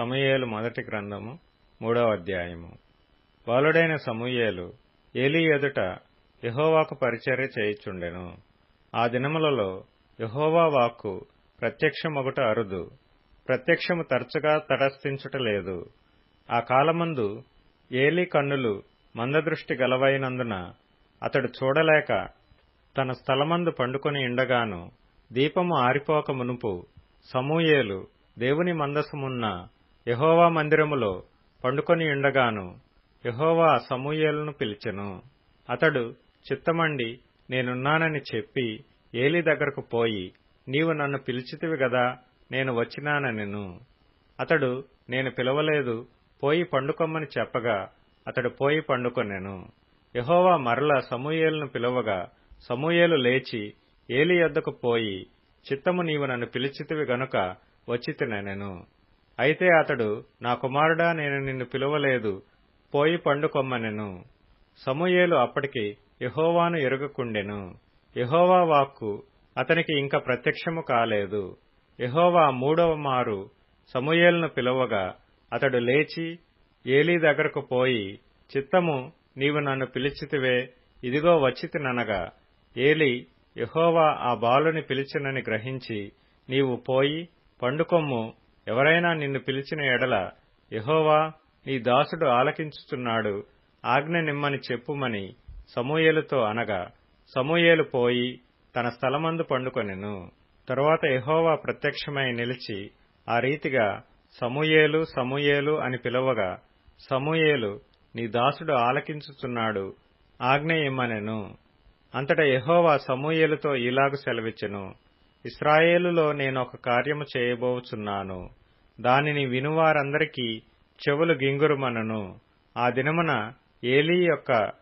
సమూయేలు మొదటి గ్రంథము మూడవ అధ్యాయము. బాలుడైన సమూయేలు ఏలీ ఎదుట యహోవాకు పరిచర్య చేయిచుండెను. ఆ దినములలో యహోవా వాక్కు ప్రత్యక్షమొకట అరుదు ప్రత్యక్షము తరచుగా తటస్థించుట లేదు. ఆ కాలమందు ఏలీ కన్నులు మందదృష్టి గలవైనందున అతడు చూడలేక తన స్థలమందు పండుకొని ఉండగాను దీపము ఆరిపోక మునుపు సమూయేలు దేవుని మందసమున్న యహోవా మందిరములో పండుకొని ఉండగాను యహోవా సమూయేలను పిలిచెను. అతడు చిత్తమండి నేనున్నానని చెప్పి ఏలి దగ్గరకు పోయి నీవు నన్ను పిలిచితివి గదా నేను వచ్చినానెను అతడు నేను పిలవలేదు పోయి పండుకొమ్మని చెప్పగా అతడు పోయి పండుకొనెను. యహోవా మరల సమూయేలును పిలవగా సమూయేలు లేచి ఏలి యొద్దకు పోయి చిత్తము నీవు నన్ను పిలిచితివి గనుక వచ్చితినెను అయితే అతడు నా కుమారుడా నేను నిన్ను పిలువలేదు. పోయి పండుకొమ్మనెను. సమూయేలు అప్పటికి యహోవాను ఎరుగకుండెను. యహోవా వాక్కు అతనికి ఇంకా ప్రత్యక్షము కాలేదు. యహోవా మూడవ మారు సమూయేలును పిలవగా అతడు లేచి ఏలీ దగ్గరకు పోయి చిత్తము నీవు నన్ను పిలిచితివే ఇదిగో వచ్చితిననగా ఏలి యహోవా ఆ బాలుని పిలిచినని గ్రహించి నీవు పోయి పండుకొమ్ము ఎవరైనా నిన్ను పిలిచిన ఎడల యహోవా నీ దాసుడు ఆలకించుచున్నాడు. ఆజ్ఞ నిమ్మని చెప్పుమని సమూయేలుతో అనగా సమూయేలు పోయి తన స్థలమందు పండుకొనెను. తరువాత యహోవా ప్రత్యక్షమై నిలిచి ఆ రీతిగా సమూయేలు సమూయేలు అని పిలవగా సమూయేలు నీ దాసుడు ఆలకించుచున్నాడు ఆజ్ఞ ఇమ్మనెను. అంతట యహోవా సమూయేలుతో ఇలాగు సెలవిచ్చెను. ఇస్రాయేలులో నేను ఒక కార్యము చేయబోచున్నాను. దానిని వినువారందరికీ చెవులు గింగురుమనను. ఆ దినమున ఏలీ యొక్క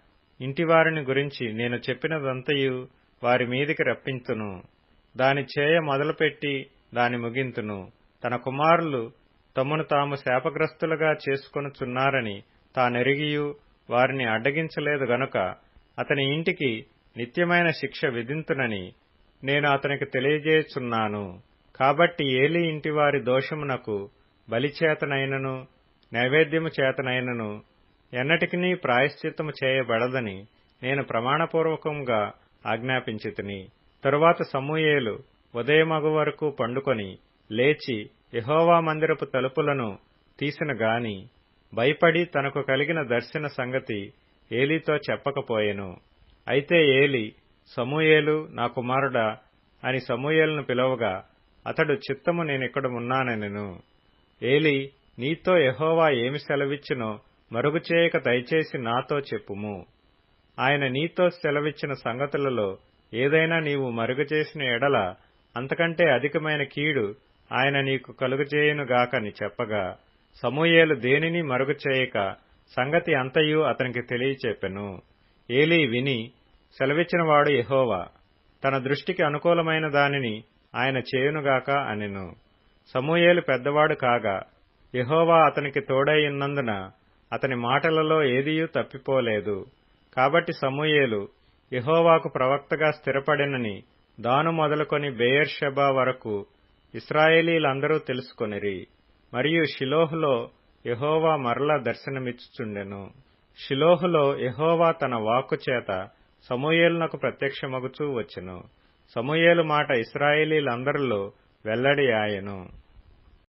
ఇంటివారిని గురించి నేను చెప్పినదంతయు వారి మీదికి రప్పింతును. దాని చేయ మొదలుపెట్టి దాని ముగింతును. తన కుమారులు తమను తాము శాపగ్రస్తులుగా చేసుకొనుచున్నారని తానెరిగియు వారిని అడ్డగించలేదు గనుక అతని ఇంటికి నిత్యమైన శిక్ష విధింతునని నేను అతనికి తెలియజేయుచున్నాను. కాబట్టి ఏలి ఇంటివారి దోషమునకు బలిచేతనైనను నైవేద్యము చేతనైనను ఎన్నటికినీ ప్రాయశ్చిత్తము చేయబడదని నేను ప్రమాణపూర్వకంగా ఆజ్ఞాపించితిని. తరువాత సమూయేలు ఉదయమగు వరకు పండుకొని లేచి యహోవా మందిరపు తలుపులను తీసిన గాని భయపడి తనకు కలిగిన దర్శన సంగతి ఏలీతో చెప్పకపోయెను. అయితే ఏలి సమూయేలు నా కుమారుడా అని సమూయేలును పిలవగా అతడు చిత్తము నేనిక్కడ ఉన్నానెను ఏలి నీతో యహోవా ఏమి సెలవిచ్చినో మరుగు చేయక దయచేసి నాతో చెప్పుము. ఆయన నీతో సెలవిచ్చిన సంగతులలో ఏదైనా నీవు మరుగుచేసిన ఎడల అంతకంటే అధికమైన కీడు ఆయన నీకు కలుగజేయునుగాకని చెప్పగా సమూయేలు దేనిని మరుగు చేయక సంగతి అంతయు అతనికి తెలియచెప్పెను ఏలీ విని సెలవిచ్చినవాడు యహోవా తన దృష్టికి అనుకూలమైన దానిని ఆయన చేయునుగాక అనెను. సమూయేలు పెద్దవాడు కాగా యహోవా అతనికి తోడైయున్నందున అతని మాటలలో ఏదియూ తప్పిపోలేదు. కాబట్టి సమూయేలు యహోవాకు ప్రవక్తగా స్థిరపడినని దాను మొదలుకొని బెయర్షెబా వరకు ఇస్రాయేలీలందరూ తెలుసుకొనిరి. మరియు షిలోహులో యహోవా మరలా దర్శనమిచ్చుచుండెను. షిలోహులో యహోవా తన వాక్కు చేత సమూయేలునకు ప్రత్యక్షమగుచూ వచ్చెను. సమూయేలు మాట ఇస్రాయేలీలందరిలో వెల్లడి ఆయను.